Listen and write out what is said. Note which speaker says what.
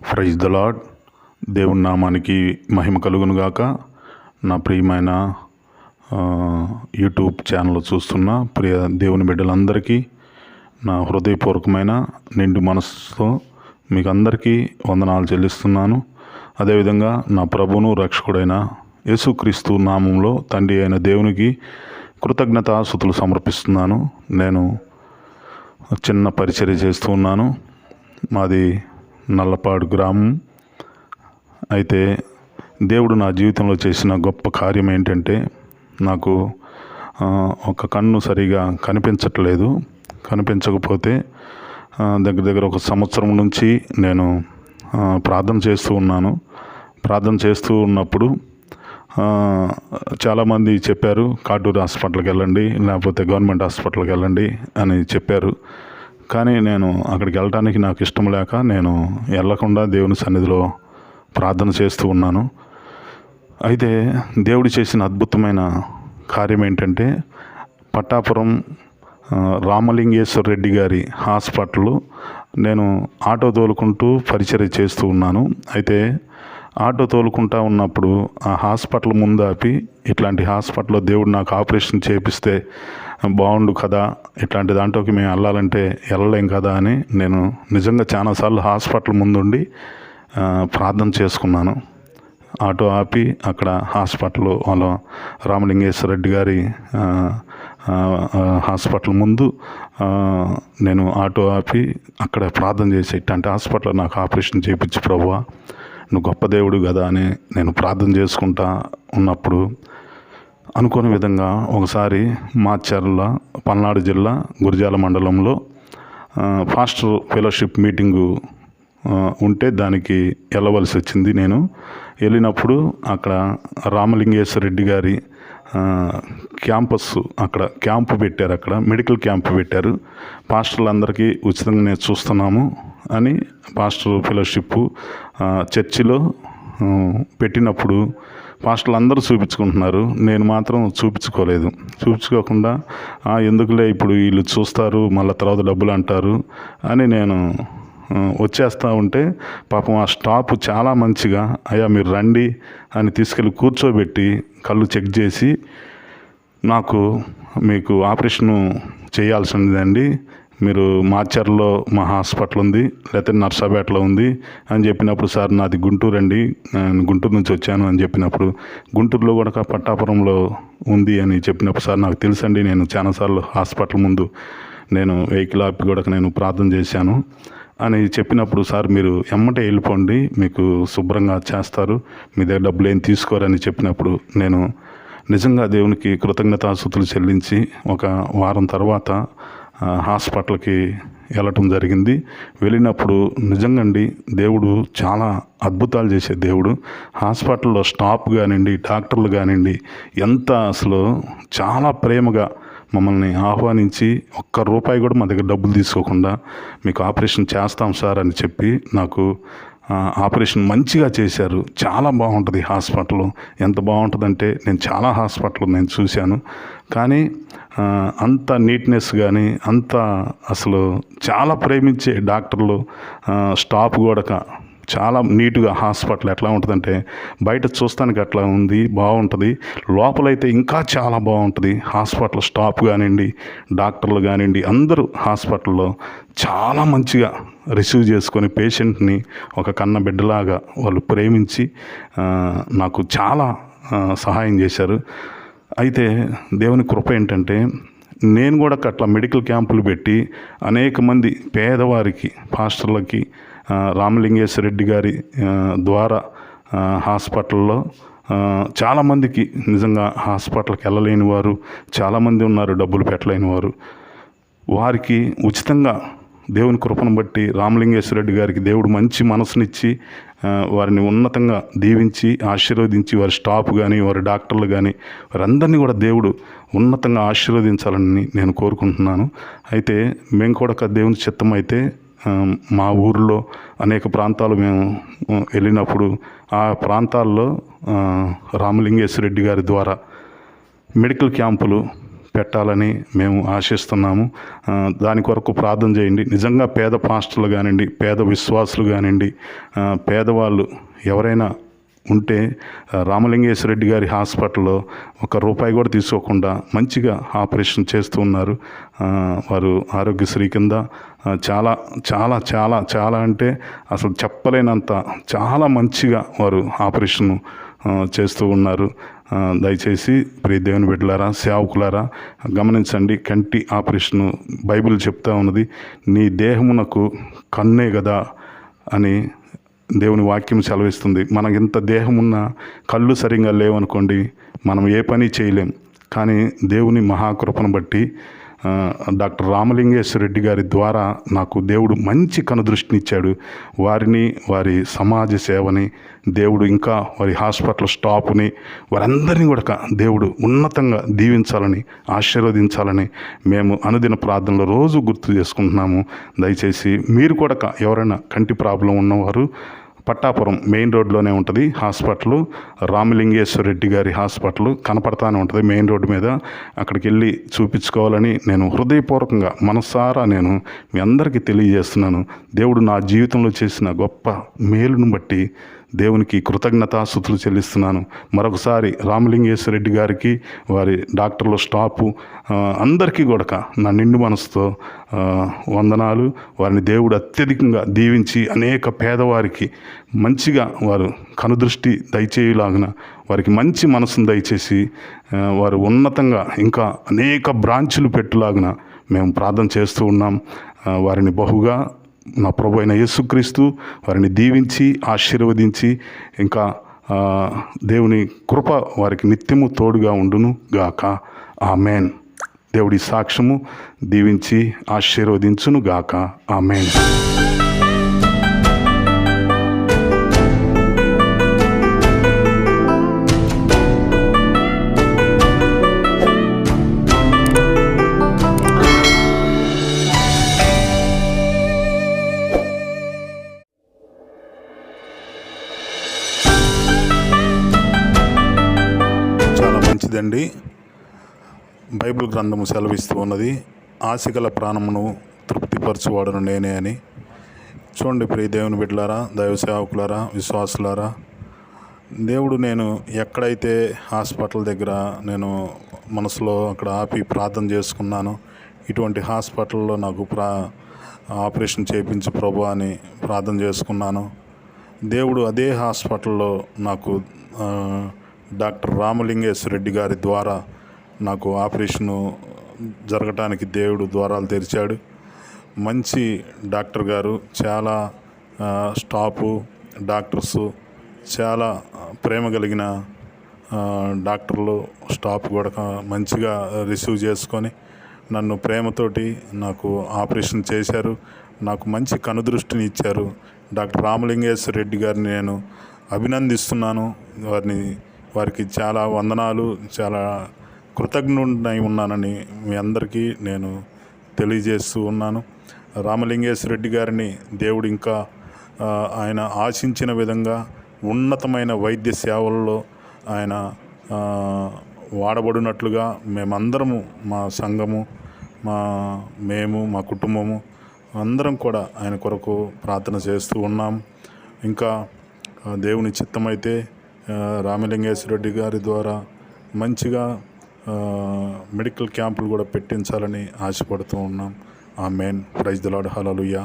Speaker 1: Praise the lord దేవుని నామానికి మహిమ కలుగును గాక నా ప్రియమైన యూట్యూబ్ ఛానల్ చూస్తున్న ప్రియ దేవుని బిడ్డలందరికీ నా హృదయపూర్వకమైన నిండు మనసుతో మీకు అందరికీ వందనాలు చెల్లిస్తున్నాను. అదేవిధంగా నా ప్రభును రక్షకుడైన యేసుక్రీస్తు నామంలో తండ్రి అయిన దేవునికి కృతజ్ఞతాసుతులు సమర్పిస్తున్నాను. నేను చిన్న పరిచర్య చేస్తూ ఉన్నాను. మాది నల్లపాడు గ్రామం. అయితే దేవుడు నా జీవితంలో చేసిన గొప్ప కార్యం ఏంటంటే నాకు ఒక కన్ను సరిగా కనిపించట్లేదు. కనిపించకపోతే దగ్గర దగ్గర ఒక సంవత్సరం నుంచి నేను ప్రార్థన చేస్తూ ఉన్నాను. ప్రార్థన చేస్తూ ఉన్నప్పుడు చాలామంది చెప్పారు కాటూరు హాస్పిటల్కి వెళ్ళండి లేకపోతే గవర్నమెంట్ హాస్పిటల్కి వెళ్ళండి అని చెప్పారు. కానీ నేను అక్కడికి వెళ్ళటానికి నాకు ఇష్టం లేక నేను వెళ్ళకుండా దేవుని సన్నిధిలో ప్రార్థన చేస్తూ ఉన్నాను. అయితే దేవుడు చేసిన అద్భుతమైన కార్యం ఏంటంటే పట్టాపురం రామలింగేశ్వర రెడ్డి గారి హాస్పిటల్ నేను ఆటో తోలుకుంటూ పరిచర్య చేస్తూ ఉన్నాను. అయితే ఆటో తోలుకుంటా ఉన్నప్పుడు ఆ హాస్పిటల్ ముందాపి ఇట్లాంటి హాస్పిటల్లో దేవుడు నాకు ఆపరేషన్ చేపిస్తే బాగుండు కదా ఇట్లాంటి దాంట్లోకి మేము వెళ్ళాలంటే వెళ్ళలేం కదా అని నేను నిజంగా చాలాసార్లు హాస్పిటల్ ముందుండి ప్రార్థన చేసుకున్నాను. ఆటో ఆపి అక్కడ హాస్పిటల్ వాళ్ళ రామలింగేశ్వర రెడ్డి గారి హాస్పిటల్ ముందు నేను ఆటో ఆపి అక్కడ ప్రార్థన చేసి ఇట్లాంటి హాస్పిటల్ నాకు ఆపరేషన్ చేయించి ప్రభువా నువ్వు గొప్ప దేవుడు కదా అని నేను ప్రార్థన చేసుకుంటా ఉన్నప్పుడు అనుకోని విధంగా ఒకసారి మాచర్ల పల్నాడు జిల్లా గురిజాల మండలంలో ఫాస్టర్ ఫెలోషిప్ మీటింగు ఉంటే దానికి వెళ్ళవలసి వచ్చింది నేను. వెళ్ళినప్పుడు అక్కడ రామలింగేశ్వర రెడ్డి గారి క్యాంపస్ అక్కడ క్యాంపు పెట్టారు అక్కడ మెడికల్ క్యాంపు పెట్టారు. పాస్టర్లందరికీ ఉచితంగా నేను చూస్తున్నాము అని పాస్టర్ ఫెలోషిప్ చర్చిలో పెట్టినప్పుడు పాస్టర్లు అందరూ చూపించుకుంటున్నారు. నేను మాత్రం చూపించుకోలేదు. చూపించుకోకుండా ఎందుకులే ఇప్పుడు వీళ్ళు చూస్తారు మళ్ళీ తర్వాత డబ్బులు అంటారు అని నేను వచ్చేస్తూ ఉంటే పాపం ఆ స్టాప్ చాలా మంచిగా అయ్యా మీరు రండి అని తీసుకెళ్ళి కూర్చోబెట్టి కళ్ళు చెక్ చేసి నాకు మీకు ఆపరేషను చేయాల్సిందండి మీరు మాచర్లో మా హాస్పిటల్ ఉంది లేకపోతే నర్సాపేటలో ఉంది అని చెప్పినప్పుడు సార్ నాది గుంటూరు అండి నేను గుంటూరు నుంచి వచ్చాను అని చెప్పినప్పుడు గుంటూరులో కూడా పట్టాపురంలో ఉంది అని చెప్పినప్పుడు సార్ నాకు తెలుసండి నేను చాలాసార్లు హాస్పిటల్ ముందు నేను వెహికల్ ఆపి కూడా నేను ప్రార్థన చేశాను అని చెప్పినప్పుడు సార్ మీరు ఎమ్మటే వెళ్ళిపోండి మీకు శుభ్రంగా చేస్తారు మీ దగ్గర డబ్బులు ఏం తీసుకోరని చెప్పినప్పుడు నేను నిజంగా దేవునికి కృతజ్ఞతాసుతులు చెల్లించి ఒక వారం తర్వాత హాస్పిటల్కి వెళ్ళటం జరిగింది. వెళ్ళినప్పుడు నిజంగా అండి దేవుడు చాలా అద్భుతాలు చేసే దేవుడు. హాస్పిటల్లో స్టాఫ్ కానివ్వండి డాక్టర్లు కానివ్వండి ఎంత అసలు చాలా ప్రేమగా మమ్మల్ని ఆహ్వానించి ఒక్క రూపాయి కూడా మా దగ్గర డబ్బులు తీసుకోకుండా మీకు ఆపరేషన్ చేస్తాం సార్ అని చెప్పి నాకు ఆపరేషన్ మంచిగా చేశారు. చాలా బాగుంటుంది హాస్పిటల్. ఎంత బాగుంటుందంటే నేను చాలా హాస్పిటల్ నేను చూశాను. కానీ అంత నీట్నెస్ కానీ అంత అసలు చాలా ప్రేమించే డాక్టర్లు స్టాఫ్ కూడా చాలా నీట్గా హాస్పిటల్ ఎట్లా ఉంటుందంటే బయట చూస్తానికి అట్లా ఉంది బాగుంటుంది. లోపలైతే ఇంకా చాలా బాగుంటుంది. హాస్పిటల్ స్టాఫ్ కానివ్వండి డాక్టర్లు కానివ్వండి అందరూ హాస్పిటల్లో చాలా మంచిగా రిసీవ్ చేసుకొని పేషెంట్ని ఒక కన్న బిడ్డలాగా వాళ్ళు ప్రేమించి నాకు చాలా సహాయం చేశారు. అయితే దేవుని కృప ఏంటంటే నేను కూడా అట్లా మెడికల్ క్యాంపులు పెట్టి అనేక మంది పేదవారికి పాస్టర్లకి రామలింగేశ్వర రెడ్డి గారి ద్వారా హాస్పిటల్లో చాలామందికి నిజంగా హాస్పిటల్కి వెళ్ళలేని వారు చాలామంది ఉన్నారు డబ్బులు పెట్టలేని వారు. వారికి ఉచితంగా దేవుని కృపను బట్టి రామలింగేశ్వర రెడ్డి గారికి దేవుడు మంచి మనసునిచ్చి వారిని ఉన్నతంగా దీవించి ఆశీర్వదించి వారి స్టాఫ్ కానీ వారి డాక్టర్లు కానీ వారందరినీ కూడా దేవుడు ఉన్నతంగా ఆశీర్వదించాలని నేను కోరుకుంటున్నాను. అయితే మేము కూడా ఒక దేవుని చిత్తం అయితే మా ఊరిలో అనేక ప్రాంతాలు మేము వెళ్ళినప్పుడు ఆ ప్రాంతాల్లో రామలింగేశ్వరరెడ్డి రామలింగేశ్వర రెడ్డి గారి ద్వారా మెడికల్ క్యాంపులు పెట్టాలని మేము ఆశిస్తున్నాము. దాని కొరకు ప్రార్థన చేయండి. నిజంగా పేద పాస్టర్లు కానివ్వండి పేద విశ్వాసులు కానివ్వండి పేదవాళ్ళు ఎవరైనా ఉంటే ఆ, రామలింగేశ్వర రెడ్డి గారి హాస్పిటల్లో ఒక రూపాయి కూడా తీసుకోకుండా మంచిగా ఆపరేషన్ చేస్తూ ఉన్నారు. వారు ఆరోగ్యశ్రీ కింద చాలా చాలా చాలా చాలా అంటే అసలు చెప్పలేనంత చాలా మంచిగా వారు ఆపరేషన్ చేస్తూ ఉన్నారు. దయచేసి ప్రియ దేవుని బిడ్డలారా సేవకులారా గమనించండి కంటి ఆపరేషను బైబిల్ చెప్తా ఉన్నది నీ దేహమునకు కన్నే కదా అని దేవుని వాక్యం సెలవిస్తుంది. మనకి ఇంత దేహం కళ్ళు సరిగా లేవనుకోండి మనం ఏ పని చేయలేం. కానీ దేవుని మహాకృపను బట్టి డాక్టర్ రామలింగేశ్వర రెడ్డి గారి ద్వారా నాకు దేవుడు మంచి కనుదృష్టినిచ్చాడు వారిని వారి సమాజ సేవని దేవుడు ఇంకా వారి హాస్పిటల్ స్టాఫ్ని వారందరినీ కూడా దేవుడు ఉన్నతంగా దీవించాలని ఆశీర్వదించాలని మేము అనుదిన ప్రార్థనలో రోజు గుర్తు చేసుకుంటున్నాము. దయచేసి మీరు కూడా ఎవరైనా కంటి ప్రాబ్లం ఉన్నవారు పట్టాపురం మెయిన్ రోడ్లోనే ఉంటుంది. హాస్పిటల్ రామలింగేశ్వర రెడ్డి గారి హాస్పిటల్ కనపడతానే ఉంటుంది మెయిన్ రోడ్డు మీద. అక్కడికి వెళ్ళి చూపించుకోవాలని నేను హృదయపూర్వకంగా మనసారా నేను మీ అందరికీ తెలియజేస్తున్నాను. దేవుడు నా జీవితంలో చేసిన గొప్ప మేలును బట్టి దేవునికి కృతజ్ఞతాస్థుతులు చెల్లిస్తున్నాను. మరొకసారి రామలింగేశ్వర రెడ్డి గారికి వారి డాక్టర్ల స్టాఫ్ అందరికీ కూడా నా నిండు మనసుతో వందనాలు. వారిని దేవుడు అత్యధికంగా దీవించి అనేక పేదవారికి మంచిగా వారు కనుదృష్టి దయచేయులాగిన వారికి మంచి మనసును దయచేసి వారు ఉన్నతంగా ఇంకా అనేక బ్రాంచులు పెట్టులాగిన మేము ప్రార్థన చేస్తూ ఉన్నాం. వారిని బహుగా నా ప్రభు అయిన యేసుక్రీస్తు వారిని దీవించి ఆశీర్వదించి ఇంకా దేవుని కృప వారికి నిత్యము తోడుగా ఉండును గాక. ఆమెన్. దేవుడి సాక్ష్యము దీవించి ఆశీర్వదించును గాక. ఆమెన్. మంచిదండి బైబిల్ గ్రంథము సెలవిస్తూ ఉన్నది. ఆశగల ప్రాణమును తృప్తిపరచువాడను నేనే అని. చూడండి ప్రియ దేవుని బిడ్డలారా దైవ సేవకులారా విశ్వాసులారా. దేవుడు నేను ఎక్కడైతే హాస్పిటల్ దగ్గర నేను మనసులో అక్కడ ఆపి ప్రార్థన చేసుకున్నాను ఇటువంటి హాస్పిటల్లో నాకు ప్రా ఆపరేషన్ చేయించు ప్రభు అని ప్రార్థన చేసుకున్నాను. దేవుడు అదే హాస్పిటల్లో నాకు డాక్టర్ రామలింగేశ్వర రెడ్డి గారి ద్వారా నాకు ఆపరేషను జరగటానికి దేవుడు ద్వారాలు తెరిచాడు. మంచి డాక్టర్ గారు చాలా స్టాఫు డాక్టర్సు చాలా ప్రేమ కలిగిన డాక్టర్లు స్టాఫ్ కూడా మంచిగా రిసీవ్ చేసుకొని నన్ను ప్రేమతోటి నాకు ఆపరేషన్ చేశారు. నాకు మంచి కనుదృష్టిని ఇచ్చారు. డాక్టర్ రామలింగేశ్వర రెడ్డి గారిని నేను అభినందిస్తున్నాను. వారిని వారికి చాలా వందనాలు చాలా కృతజ్ఞుడై ఉన్నానని మీ అందరికీ నేను తెలియజేస్తూ ఉన్నాను. రామలింగేశ్వర రెడ్డి గారిని దేవుడు ఇంకా ఆయన ఆశించిన విధంగా ఉన్నతమైన వైద్య సేవల్లో ఆయన వాడబడినట్లుగా మేమందరము మా సంఘము మా మేము మా కుటుంబము అందరం కూడా ఆయన కొరకు ప్రార్థన చేస్తూ ఉన్నాం. ఇంకా దేవుని చిత్తమైతే రామలింగేశ్వర రెడ్డి గారి ద్వారా మంచిగా మెడికల్ క్యాంపులు కూడా పెట్టించాలని ఆశపడుతూ ఉన్నాం. ఆ main prize the Lord hallelujah